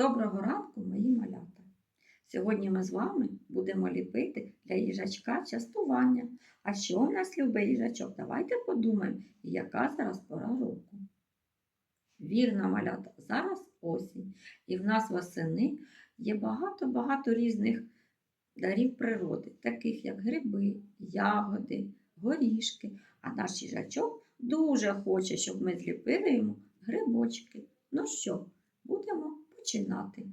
Доброго ранку, мої малята! Сьогодні ми з вами будемо ліпити для їжачка частування. А що в нас любить їжачок? Давайте подумаємо, яка зараз пора року. Вірно, малята, зараз осінь. І в нас восени є багато-багато різних дарів природи, таких як гриби, ягоди, горішки. А наш їжачок дуже хоче, щоб ми зліпили йому грибочки. Ну що, починати.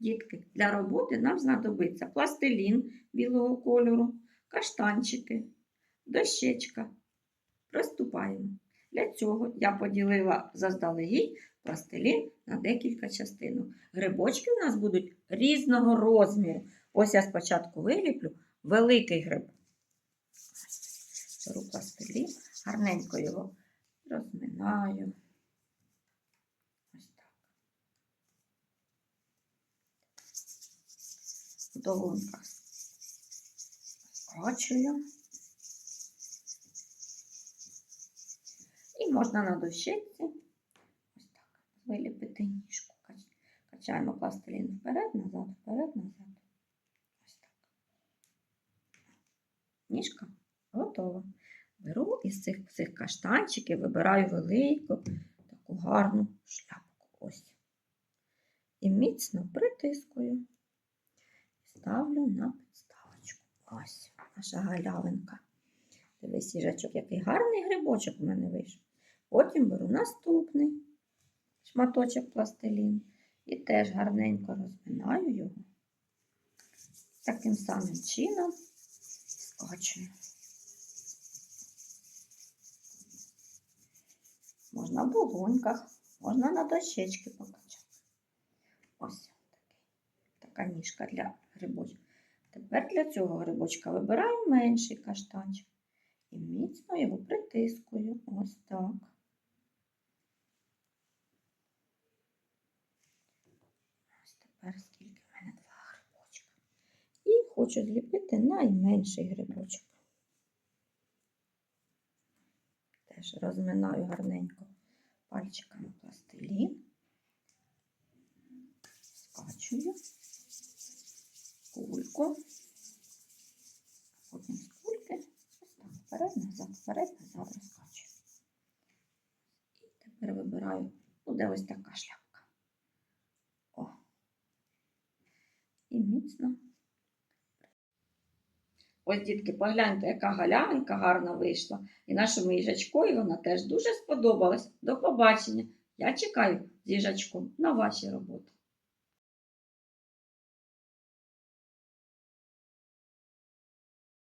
Дітки, для роботи нам знадобиться пластилін білого кольору, каштанчики, дощечка. Приступаємо. Для цього я поділила заздалегідь пластилін на декілька частинок. Грибочки у нас будуть різного розміру. Ось я спочатку виліплю великий гриб. Беру пластилін, гарненько його розминаю. Ось так. В долоньках скачую. І можна на дощечці ось так виліпити ніжку. Качаємо пластилін вперед, назад, вперед, назад. Ось так. Ніжка готова. Беру із цих цих каштанчиків, вибираю велику, таку гарну шляпку. Ось. І міцно притискую. Ставлю на підставочку. Ось наша галявинка. Дивись, їжачок, який гарний грибочок у мене вийшов. Потім беру наступний шматочок пластиліну і теж гарненько розминаю його. Таким самим чином скочую. Можна в долоньках, можна на дощечки покачати. Ось такий. така ніжка для грибочка. Тепер для цього грибочка вибираю менший каштанчик і міцно його притискую. Ось так. Ось тепер скільки в мене два грибочка. І хочу зліпити найменший грибочок. Теж розминаю гарненько пальчиками пластилін, скачую кульку, потім з кульки, ось так, вперед, назад, вперед, назад розкачую. І тепер вибираю, буде ось така шляпка. О. І міцно. Ось, дітки, погляньте, яка галявинка гарна вийшла. І нашому їжачкові вона теж дуже сподобалась. До побачення. Я чекаю з їжачком на ваші роботи.